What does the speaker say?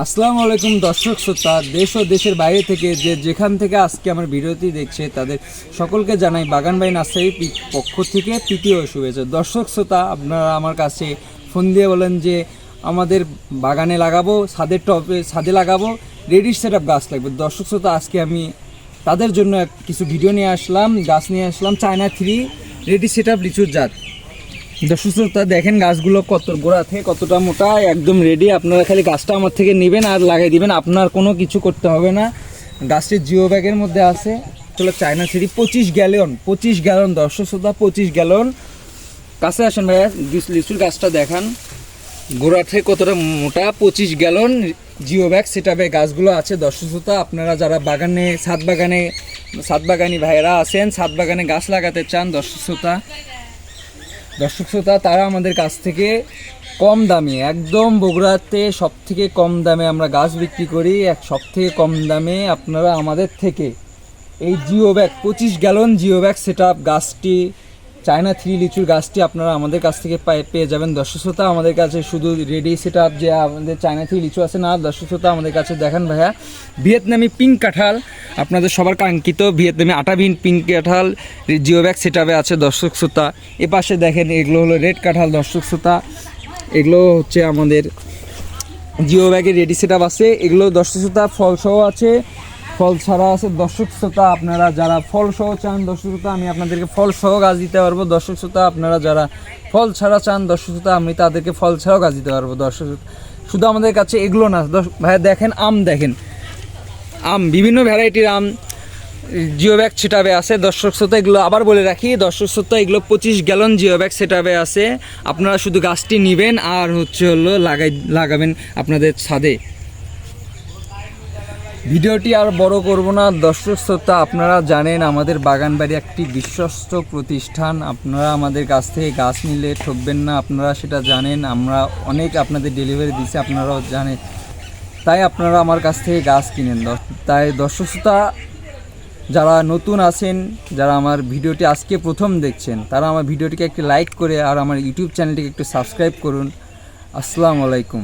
আসসালামু আলাইকুম দর্শক শ্রোতা, দেশ ও দেশের বাইরে থেকে যে যেখান থেকে আজকে আমার ভিডিওটি দেখছে, তাদের সকলকে জানাই বাগানবাই নার্সারির পি- পক্ষ থেকে তৃতীয় শুভেচ্ছা। দর্শক শ্রোতা, আপনারা আমার কাছে ফোন দিয়ে বলেন যে আমাদের বাগানে লাগাবো, ছাদের টপে ছাদে লাগাবো, রেডি সেট আপ গাছ লাগবে। দর্শক শ্রোতা, আজকে আমি তাদের জন্য কিছু ভিডিও নিয়ে আসলাম, গাছ নিয়ে আসলাম, China three, ready set up লিচুর জাত। শ্রোতা, দেখেন গাছগুলো কত গোড়া থেকে কতটা মোটা, একদম রেডি আপনারা খালি গাছটা আমার থেকে নেবেন আর লাগাই দিবেন। আপনার কোনো কিছু করতে হবে না। গাছটি জিও ব্যাগের মধ্যে আছে। চলো চায়না সিঁড়ি, পঁচিশ গ্যালন পঁচিশ গ্যালন। দর্শক শ্রোতা, পঁচিশ গ্যালন। কাছে আসেন ভাইয়া লিচ- লিচুর গাছটা দেখান। গোড়া থেকে কতটা মোটা, পঁচিশ গ্যালন জিও ব্যাগ সেটাবে গাছগুলো আছে। দর্শক শ্রোতা, আপনারা যারা বাগানে, ছাদ বাগানে, ছাদ বাগানি ভাইয়েরা আছেন, ছাদ বাগানে গাছ লাগাতে চান, দর্শক শ্রোতা দর্শক শ্রোতা, তারা আমাদের কাছ থেকে কম দামে, একদম বগুড়াতে সব থেকে কম দামে আমরা গাছ বিক্রি করি, এক সব থেকে কম দামে আপনারা আমাদের থেকে এই জিও ব্যাগ, পঁচিশ গ্যালন জিও ব্যাগ সেট গাছটি চায়না থ্রি লিচুর গাছটি আপনারা আমাদের কাছ থেকে পেয়ে যাবেন। দর্শক শ্রোতা, আমাদের কাছে শুধু রেডি সেট আপ যে আমাদের চায়না থ্রি লিচু আছে না, দর্শক শ্রোতা, আমাদের কাছে দেখেন ভাইয়া, ভিয়েতনামি পিঙ্ক কাঁঠাল। আপনাদের সবার কাঙ্ক্ষিত ভিয়েতনামি আটাবিন পিঙ্ক কাঁঠাল জিও ব্যাগ সেট আছে দর্শক শ্রোতা। এ পাশে দেখেন, এগুলো হলো রেড কাঁঠাল দর্শক শ্রোতা। এগুলো হচ্ছে আমাদের জিও ব্যাগের রেডি সেট আছে। এগুলো দর্শক শ্রোতা ফল সহ আছে। ফল ছাড়া আছে। দর্শক শ্রোতা, আপনারা যারা ফল সহ চান, দর্শক শ্রোতা, আমি আপনাদেরকে ফল সহ গাছ দিতে পারব। দর্শক শ্রোতা, আপনারা যারা ফল ছাড়া চান, দর্শক শ্রোতা, আমি তাদেরকে ফল ছাড়াও গাছ দিতে পারব। দর্শক। শুধু আমাদের কাছে এগুলো না। ভাইয়া দেখেন, আম দেখেন। আম, বিভিন্ন ভ্যারাইটির আম জিও ব্যাগ সেটাবে আছে। দর্শক শ্রোতা, এগুলো আবার বলে রাখি, দর্শক শ্রোতা, এগুলো পঁচিশ গ্যালন জিও ব্যাগ সেটাবে আছে। আপনারা শুধু গাছটি নেবেন আর হচ্ছে হলো লাগাই, লাগাবেন আপনাদের ছাদে। ভিডিওটি আর বড় করব না। দর্শক শ্রোতা, আপনারা জানেন আমাদের বাগানবাড়ি একটি বিশ্বস্ত প্রতিষ্ঠান। আপনারা আমাদের কাছ থেকে গাছ নিলে ঠকবেন না, আপনারা সেটা জানেন। আমরা অনেক আপনাদের ডেলিভারি দিচ্ছি আপনারাও জানেন। তাই আপনারা আমার কাছ থেকে গাছ কিনেন। তাই দর্শক শ্রোতা, যারা নতুন আছেন, যারা আমার ভিডিওটি আজকে প্রথম দেখছেন, তারা আমার ভিডিওটিকে একটি লাইক করে আর আমার ইউটিউব চ্যানেলটিকে একটু সাবস্ক্রাইব করুন। আসসালামু আলাইকুম।